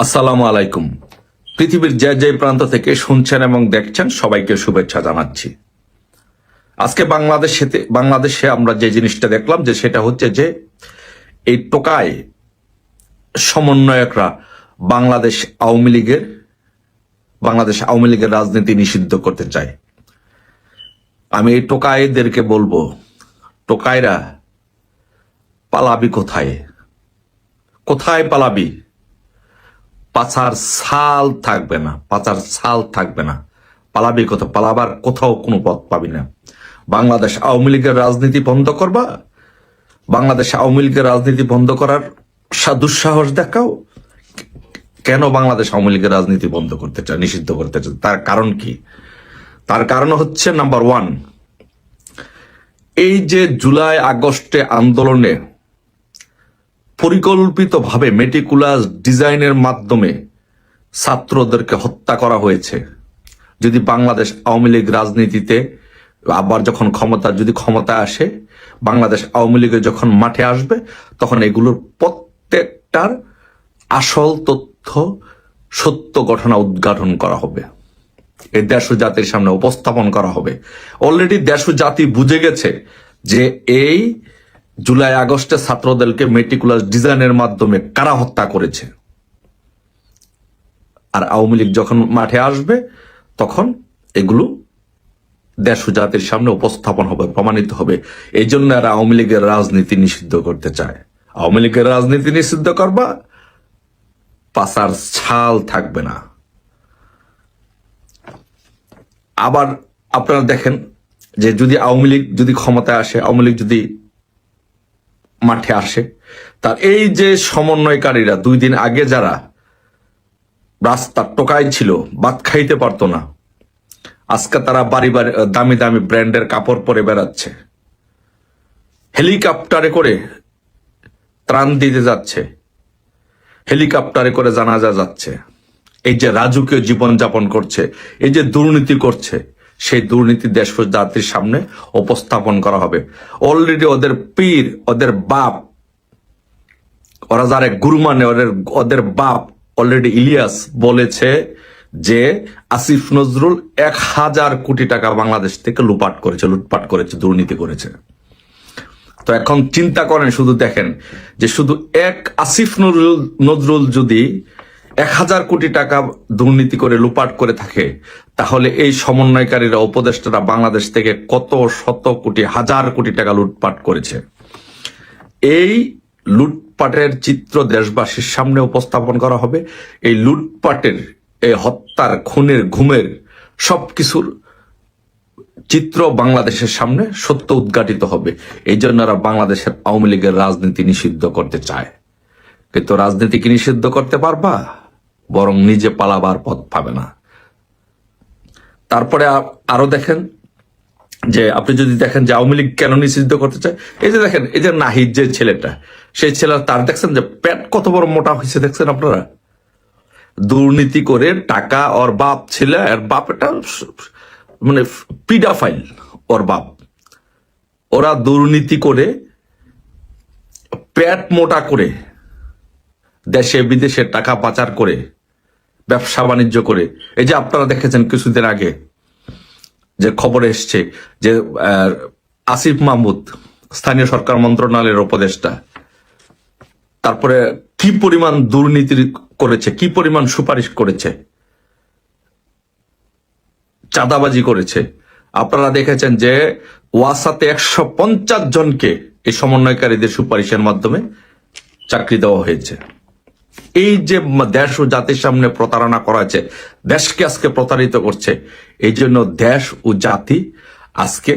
আসসালামু আলাইকুম। পৃথিবীর যে যে প্রান্ত থেকে শুনছেন এবং দেখছেন, সবাইকে শুভেচ্ছা জানাচ্ছি। আজকে বাংলাদেশে বাংলাদেশে আমরা যে জিনিসটা দেখলাম, যে সেটা হচ্ছে যে এই টোকায় সমন্বয়করা বাংলাদেশ আওয়ামী লীগের বাংলাদেশ আওয়ামী লীগের রাজনীতি নিষিদ্ধ করতে চায়। আমি এই টোকাইদেরকে বলব, টোকাইরা পালাবি কোথায়? কোথায় পালাবি? পাছার ছাল থাকবে না, পাচার ছাল থাকবে না। পালাবি কোথাও, পালাবার কোথাও কোনো পথ পাবি না। বাংলাদেশ আওয়ামী লীগের রাজনীতি বন্ধ করবা। বাংলাদেশ আওয়ামী লীগের রাজনীতি বন্ধ করার দুঃসাহস দেখাও। কেন বাংলাদেশ আওয়ামী লীগের রাজনীতি বন্ধ করতে চায়, নিষিদ্ধ করতে চায়? তার কারণ কি? তার কারণ হচ্ছে নাম্বার ওয়ান এই যে জুলাই আগস্টে আন্দোলনে পরিকল্পিতভাবে মেটিকুলাস ডিজাইনের মাধ্যমে ছাত্রদেরকে হত্যা করা হয়েছে। যদি বাংলাদেশ আওয়ামী লীগ রাজনীতিতে আবার যখন ক্ষমতা, যদি ক্ষমতা আসে, বাংলাদেশ আওয়ামী লীগে যখন মাঠে আসবে, তখন এগুলোর প্রত্যেকটার আসল তথ্য, সত্য ঘটনা উদ্ঘাটন করা হবে। এই দেশ ও জাতির সামনে উপস্থাপন করা হবে। অলরেডি দেশ ও জাতি বুঝে গেছে যে এই জুলাই আগস্টে ছাত্রদেরকে মেটিকুলাস ডিজাইনের মাধ্যমে কারা হত্যা করেছে? আর আওয়ামী লীগ যখন মাঠে আসবে, তখন এগুলো দেশ জাতির সামনে উপস্থাপন হবে, প্রমাণিত হবে। এই জন্য এরা আওয়ামী লীগের রাজনীতি নিষিদ্ধ করতে চায়। আওয়ামী লীগের রাজনীতি নিষিদ্ধ করবা, পাশার ছাল থাকবে না। আবার আপনারা দেখেন যে যদি আওয়ামী লীগ যদি ক্ষমতায় আসে, আওয়ামী লীগ যদি মাঠে আসে। তার এই যে সমন্বয়কারীরা, দুই দিন আগে যারা রাস্তার টোকাই ছিল, ভাত খাইতে পারতো না। আজকে তারা বাড়ি বাড়ি, দামি দামি ব্র্যান্ডের কাপড় পরে বেড়াচ্ছে। হেলিকপ্টারে করে ত্রাণ দিতে যাচ্ছে। হেলিকপ্টারে করে জানাজা যাচ্ছে। এই যে রাজুকে জীবনযাপন করছে, এই যে দুর্নীতি করছে সেই দুর্নীতি দেশ জাতির সামনে উপস্থাপন করা হবে। অলরেডি ওদের পীর, ওদের বাপ, ওরা যারা গুরু মানে ওদের ওদের বাপ অলরেডি ইলিয়াস বলেছে যে আসিফ নজরুল এক হাজার কোটি টাকা বাংলাদেশ থেকে লুপাট করেছে, লুটপাট করেছে, দুর্নীতি করেছে। তো এখন চিন্তা করেন, শুধু দেখেন যে শুধু এক আসিফ নজরুল নজরুল যদি এক হাজার কোটি টাকা দুর্নীতি করে লুপাট করে থাকে। তাহলে এই সমন্বয়কারীরা, উপদেষ্টারা বাংলাদেশ থেকে কত শত কোটি, হাজার কোটি টাকা লুটপাট করেছে? এই লুটপাটের চিত্র দেশবাসীর সামনে উপস্থাপন করা হবে। এই লুটপাটের, এই হত্যার, খুনের, ঘুমের সবকিছুর চিত্র বাংলাদেশের সামনে সত্য উদ্ঘাটিত হবে। এই জন্য এরা বাংলাদেশের আওয়ামী লীগের রাজনীতি নিষিদ্ধ করতে চায়। কিন্তু রাজনীতি কি নিষিদ্ধ করতে পারবা? বরং নিজে পালাবার পথ পাবে না। তারপরে আরও দেখেন যে আপনি যদি দেখেন যে আওয়ামী লীগ কেন নিষিদ্ধ করতে চায়, এই যে দেখেন, এই যে নাহিদ যে ছেলেটা, সেই ছেলে তার দেখছেন যে পেট কত বড় মোটা হয়েছে দেখছেন আপনারা? দুর্নীতি করে টাকা ওর বাপ ছিল, আর বাপ এটা মানে পিডাফাইল ওর বাপ। ওরা দুর্নীতি করে পেট মোটা করে দেশে, বিদেশে টাকা পাচার করে, ব্যবসা বাণিজ্য করে। এই যে আপনারা দেখেছেন কিছুদিন আগে যে খবর এসছে যে আসিফ মাহমুদ, স্থানীয় সরকার মন্ত্রণালয়ের উপদেষ্টা, তারপরে কি পরিমাণ দুর্নীতি করেছে, কি পরিমাণ সুপারিশ করেছে, চাঁদাবাজি করেছে। আপনারা দেখেছেন যে, ওয়াসাতে একশো পঞ্চাশ জনকে এই সমন্বয়কারীদের সুপারিশের মাধ্যমে চাকরি দেওয়া হয়েছে। এই যে দেশ ও জাতির সামনে প্রতারণা করা হয়েছে, দেশকে আজকে প্রতারিত করছে, এই জন্য দেশ ও জাতি আজকে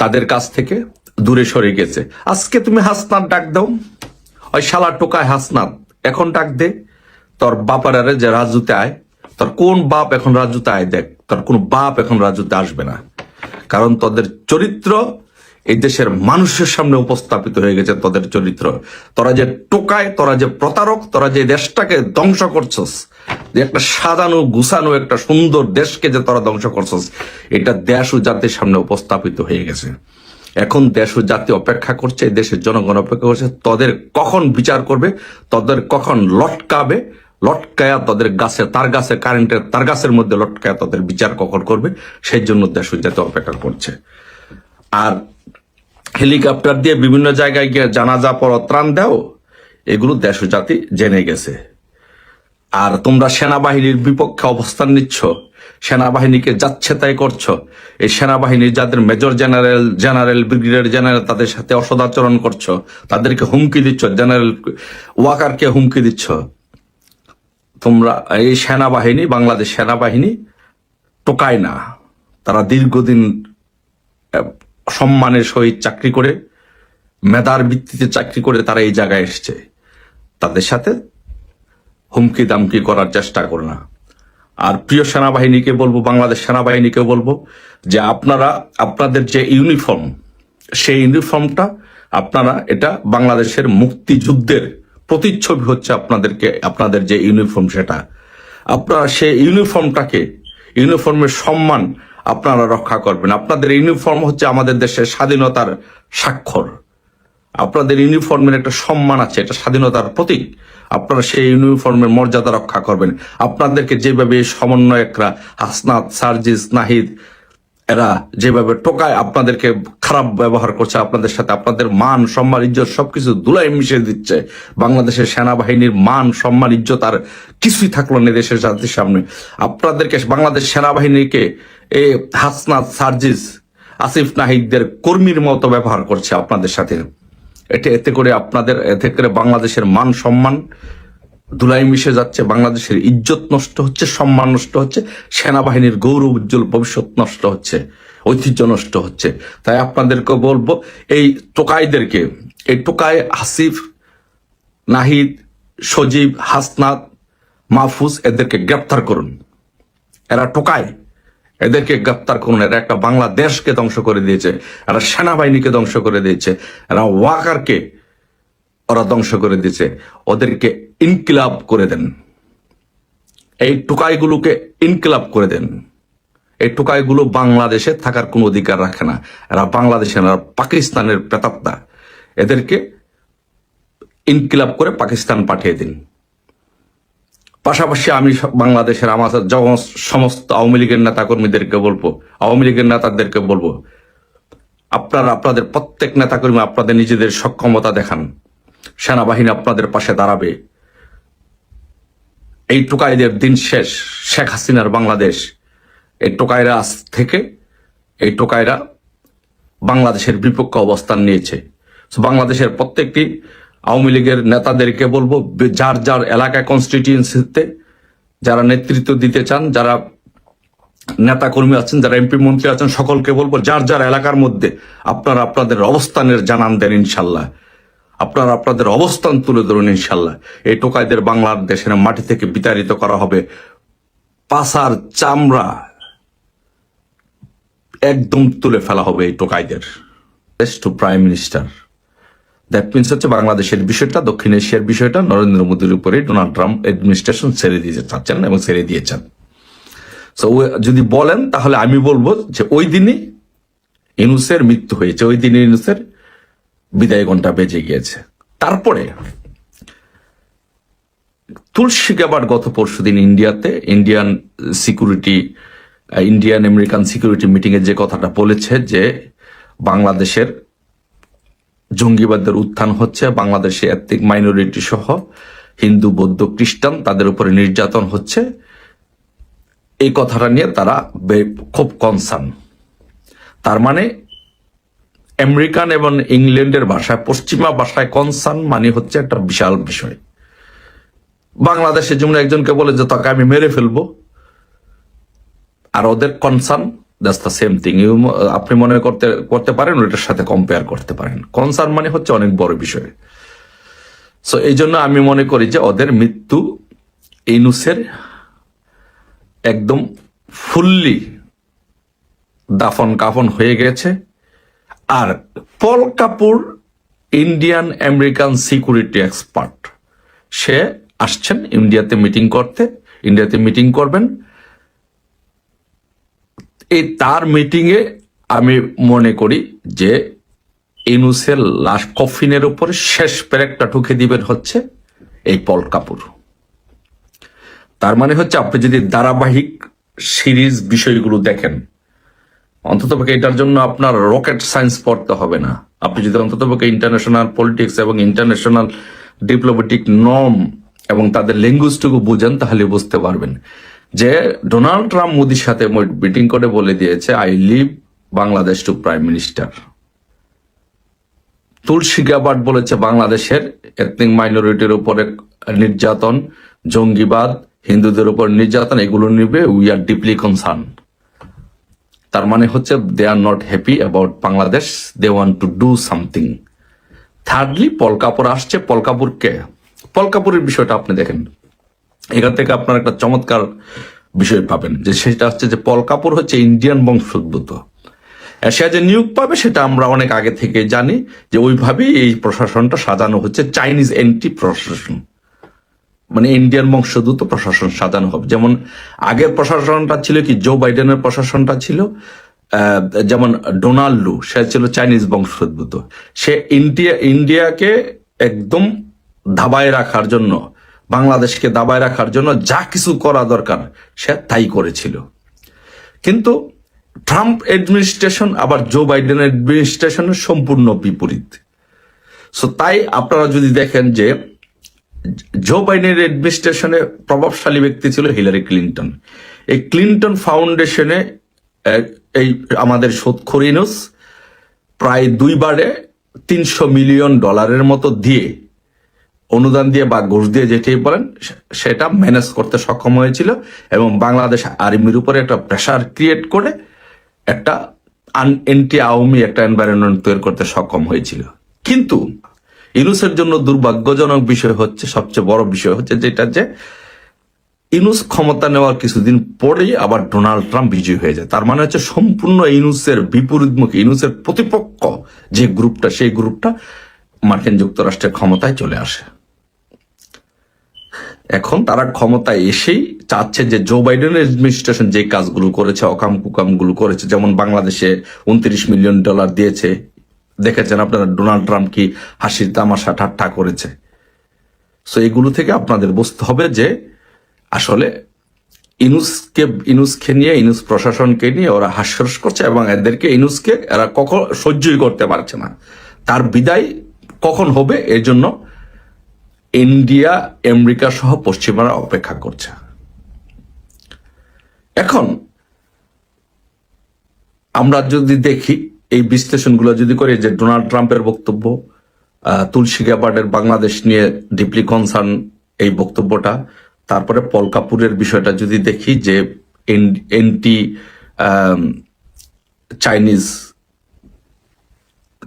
তাদের কাছ থেকে দূরে সরে গেছে। আজকে তুমি হাসনাত ডাক দাও। ওই শালা টোকায় হাসনাত, এখন ডাক দে। তোর বাপারে যে রাজুতে আয়, তোর কোন বাপ এখন রাজুতে আয় দেখ, তোর কোন বাপ এখন রাজুতে আসবে না। কারণ তোদের চরিত্র এই দেশের মানুষের সামনে উপস্থাপিত হয়ে গেছে তাদের চরিত্র। তোরা যে টোকায়, তোরা যে প্রতারক, তোরা যে দেশটাকে ধ্বংস করছস, যে একটা সাজানো, গুছানো, একটা সুন্দর দেশকে যে তোরা ধ্বংস করছস, এটা দেশ ও জাতির সামনে উপস্থাপিত হয়ে গেছে। এখন দেশ ও জাতি অপেক্ষা করছে দেশের জনগণ অপেক্ষা করছে, তাদের কখন বিচার করবে, তাদের কখন লটকাবে, লটকায়া তাদের গাছে, তার গাছে, কারেন্টের, তার গাছের মধ্যে লটকায়া তাদের বিচার কখন করবে, সেই জন্য দেশ যাতে অপেক্ষা করছে। আর হেলিকপ্টার দিয়ে বিভিন্ন জায়গায় গিয়ে জানাজা পর ত্রাণ দাও, এগুলো দেশ জাতি জেনে গেছে। আর তোমরা সেনাবাহিনীর বিপক্ষে অবস্থান নিচ্ছ, সেনাবাহিনীকে যাচ্ছে তাই করছ। এই সেনাবাহিনীর যাদের major general general, brigadier general তাদের সাথে অসদাচরণ করছ, তাদেরকে হুমকি দিচ্ছ, জেনারেল ওয়াকারকে হুমকি দিচ্ছ। তোমরা এই সেনাবাহিনী, বাংলাদেশ সেনাবাহিনী, টোকায় না। তারা দীর্ঘদিন সম্মানের সহিত চাকরি করে, মেধার ভিত্তিতে চাকরি করে তারা এই জায়গায় এসছে। তাদের সাথে হুমকি দামকি করার চেষ্টা করে না। আর প্রিয় সেনাবাহিনীকে বলব, বাংলাদেশ সেনাবাহিনীকে বলব, যে আপনারা, আপনাদের যে ইউনিফর্ম, সেই ইউনিফর্মটা আপনারা, এটা বাংলাদেশের মুক্তিযুদ্ধের প্রতিচ্ছবি হচ্ছে আপনাদেরকে, আপনাদের যে ইউনিফর্ম সেটা। আপনারা সেই ইউনিফর্মটাকে, ইউনিফর্মের সম্মান আপনারা রক্ষা করবেন। আপনাদের ইউনিফর্ম হচ্ছে আমাদের দেশের স্বাধীনতার স্বাক্ষর। আপনাদের ইউনিফর্মের একটা সম্মান আছে, এটা স্বাধীনতার প্রতীক। আপনারা সেই ইউনিফর্মের মর্যাদা রক্ষা করবেন। আপনাদেরকে যেভাবে সমন্বয়করা হাসনাত, সার্জিস, নাহিদ, এরা যেভাবে টোকায়, আপনাদেরকে খারাপ ব্যবহার করছে, আপনাদের সাথে আপনাদের মান, সম্মান, ইজ্জত সবকিছু দুলাই মিশিয়ে দিচ্ছে। বাংলাদেশের সেনাবাহিনীর মান, সম্মান, ইজ্জত আর কিছুই থাকল না দেশের জাতির সামনে। আপনাদেরকে বাংলাদেশ সেনাবাহিনীকে এই হাসনাত সার্জিস আসিফ নাহিদদের কর্মীর মতো ব্যবহার করছে আপনাদের সাথে। এটা এতে করে আপনাদের, এতে করে বাংলাদেশের মান সম্মান ধুলাই মিশে যাচ্ছে, বাংলাদেশের ইজ্জত নষ্ট হচ্ছে, সম্মান নষ্ট হচ্ছে, সেনাবাহিনীর গৌরব উজ্জ্বল ভবিষ্যৎ নষ্ট হচ্ছে, ঐতিহ্য নষ্ট হচ্ছে। তাই আপনাদেরকে বলব, এই টোকাইদেরকে, এই টোকাই হাসিফ নাহিদ, সজীব, হাসনাত, মাহফুজ, এদেরকে গ্রেপ্তার করুন। এরা টোকায় এদেরকে গ্রেপ্তার করুন। এরা একটা বাংলাদেশকে ধ্বংস করে দিয়েছে। এরা সেনাবাহিনীকে ধ্বংস করে দিয়েছে। এরা ওয়াকারকে ওরা ধ্বংস করে দিয়েছে। ওদেরকে ইনকিলাব করে দেন। এই টুকাইগুলোকে ইনকিলাব করে দেন। এই টুকাইগুলো বাংলাদেশে থাকার কোনো অধিকার রাখে না। এরা বাংলাদেশে এরা পাকিস্তানের প্রেতাত্মা। এদেরকে ইনকিলাব করে পাকিস্তান পাঠিয়ে দিন। পাশাপাশি আমি বাংলাদেশের যখন সমস্ত আওয়ামী লীগের নেতাকর্মীদেরকে বলব, আওয়ামী লীগের নেতাদেরকে বলব, আপনারা, আপনাদের প্রত্যেক নেতাকর্মী আপনাদের নিজেদের সক্ষমতা দেখান। সেনাবাহিনী আপনাদের পাশে দাঁড়াবে। এই টোকাইদের দিন শেষ। শেখ হাসিনার বাংলাদেশ। এই টোকাইরা আজ থেকে, এই টোকাইরা বাংলাদেশের বিপক্ষে অবস্থান নিয়েছে। বাংলাদেশের প্রত্যেকটি আওয়ামী লীগের নেতাদেরকে বলব, যার যার এলাকায় কনস্টিটিউয়েন্সিতে যারা নেতৃত্ব দিতে চান, যারা নেতা কর্মী আছেন, যারা এমপি মন্ত্রী আছেন, সকলকে বলব, যার যার এলাকার মধ্যে আপনারা আপনাদের অবস্থানের জানান দেন ইনশাল্লাহ। আপনারা আপনাদের অবস্থান তুলে ধরুন ইনশাল্লাহ। এই টোকাইদের বাংলাদেশের মাটি থেকে বিতাড়িত করা হবে। পাসার চামড়া একদম তুলে ফেলা হবে এই টোকাইদের। To prime minister that means হচ্ছে বাংলাদেশের বিষয়টা, দক্ষিণ এশিয়ার বিষয়টা, নরেন্দ্র মোদীর উপরে ডোনাল্ড ট্রাম্প অ্যাডমিনিস্ট্রেশন ছেড়ে দিতে চাচ্ছেন এবং ছেড়ে দিয়েছেন। ও- যদি বলেন, তাহলে আমি বলব যে ওই দিনই ইনুসের মৃত্যু হয়েছে। ওই দিনে ইনুসের বিদায় ঘণ্টা বেজে গিয়েছে। তারপরে তুলসী গ্যাবার গত পরশু দিন ইন্ডিয়াতে Indian security Indian American security meeting এ যে কথাটা বলেছে যে বাংলাদেশের জঙ্গিবাদের উত্থান হচ্ছে, বাংলাদেশে এথনিক মাইনরিটি সহ হিন্দু, বৌদ্ধ, খ্রিস্টান তাদের উপরে নির্যাতন হচ্ছে। এই কথাটা নিয়ে তারা খুব কনসার্ন তার মানে আমেরিকান এবং ইংল্যান্ডের ভাষায়, পশ্চিমা ভাষায় কনসার্ন মানে হচ্ছে একটা বিশাল বিষয়। বাংলাদেশে যেমন একজনকে বলে যে, তাকে আমি মেরে ফেলব। আর ওদের concern that's the same thing আপনি মনে করতে করতে পারেন, ওটার সাথে কম্পেয়ার করতে পারেন। কনসার্ন মানে হচ্ছে অনেক বড় বিষয়। সো এই জন্য আমি মনে করি যে ওদের মৃত্যু ইনুসের একদম ফুললি দাফন কাফন হয়ে গেছে। আর Paul Kapoor Indian American security expert. সে আসছেন ইন্ডিয়াতে মিটিং করতে। ইন্ডিয়াতে মিটিং করবেন। এই তার মিটিংয়ে আমি মনে করি যে ইনুসের লাশ কফিনের উপর শেষ প্যারেকটা ঠুকে দিবেন হচ্ছে এই পল কাপুর। তার মানে হচ্ছে আপনি যদি ধারাবাহিক সিরিজ বিষয়গুলো দেখেন, অন্তত এটার জন্য আপনার রকেট সায়েন্স পড়তে হবে না। আপনি যদি অন্তত ইন্টারন্যাশনাল পলিটিক্স এবং ইন্টারন্যাশনাল ডিপ্লোমেটিক নর্ম এবং তাদের ল্যাঙ্গুয়েজটুকু বুঝেন, তাহলে বুঝতে পারবেন। যে ডোনাল্ড ট্রাম্প মোদির সাথে মিটিং করে বলে দিয়েছে, I leave Bangladesh to prime minister. Tulsi Gabbard বলেছে, বাংলাদেশের এথনিক মাইনরিটির উপরে নির্যাতন, জঙ্গিবাদ, হিন্দুদের উপর নির্যাতন, এগুলো নিবে উই আর ডিপলি কনসার্ন তার মানে হচ্ছে they are not happy about Bangladesh they want to do something thirdly Paul Kapur আসছে পলকাপুরকে পলকাপুরের বিষয়টা আপনি দেখেন। এখান থেকে আপনার একটা চমৎকার বিষয় পাবেন, যে সেটা হচ্ছে যে পলকাপুর হচ্ছে ইন্ডিয়ান বংশোদ্ভূত। সে যে নিয়োগ পাবে সেটা আমরা অনেক আগে থেকে জানি, যে ওইভাবেই এই প্রশাসনটা সাজানো হচ্ছে, চাইনিজ এন্টি প্রশাসন। মানে ইন্ডিয়ান বংশোদ্ভূত প্রশাসন সাজানো হবে। যেমন আগের প্রশাসনটা ছিল কি, জো বাইডেনের প্রশাসনটা ছিল যেমন ডোনাল্ড সে ছিল চাইনিজ বংশোদ্ভূত। সে ইন্ডিয়া, ইন্ডিয়াকে একদম ধাবায় রাখার জন্য বাংলাদেশকে দাবায় রাখার জন্য যা কিছু করা দরকার, সে তাই করেছিল। কিন্তু ট্রাম্প অ্যাডমিনিস্ট্রেশন আবার জো বাইডেন অ্যাডমিনিস্ট্রেশনের সম্পূর্ণ বিপরীত। সো তাই আপনারা যদি দেখেন যে জো বাইডেনের অ্যাডমিনিস্ট্রেশনে প্রভাবশালী ব্যক্তি ছিল হিলারি ক্লিন্টন। এই ক্লিন্টন ফাউন্ডেশনে এই আমাদের সুৎখরিনুস প্রায় দুইবারে তিনশো মিলিয়ন ডলারের মতো দিয়ে অনুদান দিয়ে বা ঘুষ দিয়ে যেটাই বলেন সেটা ম্যানেজ করতে সক্ষম হয়েছিল এবং বাংলাদেশ আর্মির উপরে একটা প্রেশার ক্রিয়েট করে একটা এন্টি আওয়ামী একটা এনভায়রনমেন্ট তৈরি করতে সক্ষম হয়েছিল। কিন্তু ইনুসের জন্য দুর্ভাগ্যজনক বিষয় হচ্ছে, সবচেয়ে বড় বিষয় হচ্ছে যেটা যে ইনুস ক্ষমতা নেওয়ার কিছুদিন পরেই আবার ডোনাল্ড ট্রাম্প বিজয়ী হয়ে যায়। তার মানে হচ্ছে সম্পূর্ণ ইনুসের বিপরীতমুখী ইনুসের প্রতিপক্ষ যে গ্রুপটা, সেই গ্রুপটা মার্কিন যুক্তরাষ্ট্রের ক্ষমতায় চলে আসে। এখন তারা ক্ষমতায় এসেই চাচ্ছে যে জো বাইডেনের অ্যাডমিনিস্ট্রেশন যে কাজগুলো করেছে, অকাম কুকামগুলো করেছে, যেমন বাংলাদেশে উনত্রিশ মিলিয়ন ডলার দিয়েছে। দেখেছেন আপনারা ডোনাল্ড ট্রাম্প কি হাসির তামাশা ঠাট্টা করেছে? সো এগুলো থেকে আপনাদের বুঝতে হবে যে আসলে ইনুসকে ইনুসকে নিয়ে, ইনুস প্রশাসনকে নিয়ে ওরা হাস্যরস করছে এবং এদেরকে ইনুসকে এরা কখন সহ্যই করতে পারছে না। তার বিদায় কখন হবে? এর জন্য ইন্ডিয়া, আমেরিকা সহ পশ্চিমারা অপেক্ষা করছে। এখন, আমরা যদি দেখি, এই বিশ্লেষণগুলো যদি করি যে ডোনাল্ড ট্রাম্পের বক্তব্য তুলসী গ্যাবার্ডের বাংলাদেশ নিয়ে ডিপলি কনসার্ন এই বক্তব্যটা, তারপরে পল কাপুরের বিষয়টা যদি দেখি যে এন্টি চাইনিজ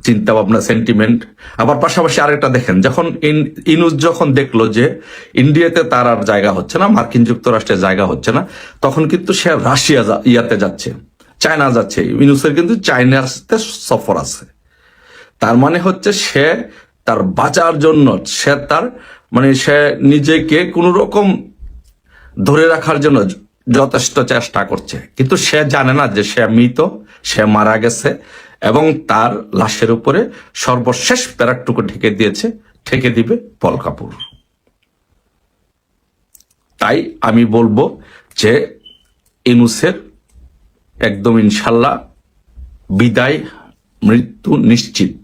চিন্তা ভাবনা সেন্টিমেন্ট আবার পাশাপাশি আরেকটা দেখেন, যখন ইন- ইনুস যখন দেখল যে ইন্ডিয়াতে তার আর জায়গা হচ্ছে না, মার্কিন যুক্তরাষ্ট্রের জায়গা হচ্ছে না, তখন কিন্তু সে রাশিয়া ইয়াতে যাচ্ছে, চায়না যাচ্ছে। ইনুসের কিন্তু চায়নাতে সফর আছে। তার মানে হচ্ছে সে তার বাঁচার জন্য, সে তার মানে সে নিজেকে কোন রকম ধরে রাখার জন্য যথেষ্ট চেষ্টা করছে। কিন্তু সে জানে না যে সে মৃত, সে মারা গেছে। এবং তার লাশের উপরে সর্বশেষ প্যারাকটুকু ঠেকে দিয়েছে ঠেকে দিবে পল কাপুর। তাই আমি বলব যে ইনুসের একদম ইনশাল্লাহ বিদায়, মৃত্যু নিশ্চিত।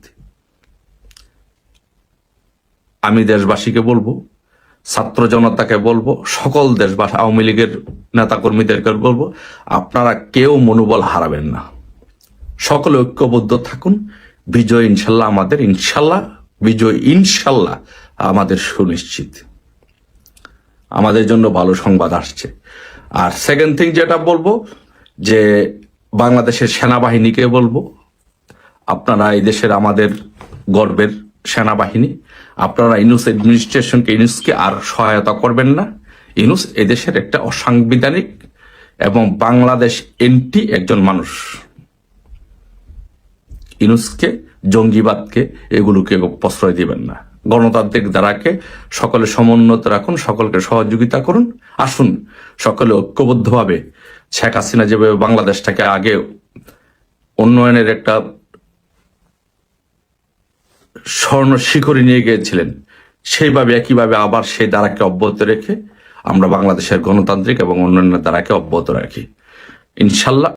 আমি দেশবাসীকে বলব, ছাত্র জনতাকে বলব, সকল দেশবাসী, আওয়ামী লীগের নেতাকর্মীদেরকে বলব, আপনারা কেউ মনোবল হারাবেন না। সকলে ঐক্যবদ্ধ থাকুন। বিজয় ইনশাল্লাহ আমাদের, ইনশাল্লাহ, বিজয় ইনশাল্লাহ আমাদের সুনিশ্চিত। আমাদের জন্য ভালো সংবাদ আসছে। আর সেকেন্ড থিং যেটা বলব, যে বাংলাদেশের সেনাবাহিনীকে বলব, আপনারা এই দেশের আমাদের গর্বের সেনাবাহিনী, আপনারা ইনুস অ্যাডমিনিস্ট্রেশনকে ইনুসকে আর সহায়তা করবেন না। ইনুস এদেশের একটা অসাংবিধানিক এবং বাংলাদেশ এন্টি একজন মানুষ। ইনুসকে, জঙ্গিবাদকে এগুলোকে প্রশ্রয় দিবেন না। গণতান্ত্রিক ধারাকে সকলে সমুন্নত রাখুন, সকলকে সহযোগিতা করুন। আসুন, সকলে ঐক্যবদ্ধভাবে শেখ হাসিনা যেভাবে বাংলাদেশটাকে আগে উন্নয়নের একটা স্বর্ণ শিখরে নিয়ে গিয়েছিলেন, সেইভাবে একইভাবে আবার সেই ধারাকে অব্যাহত রেখে আমরা বাংলাদেশের গণতান্ত্রিক এবং অন্যান্য ধারাকে অব্যাহত রাখি। ইনশাল্লাহ।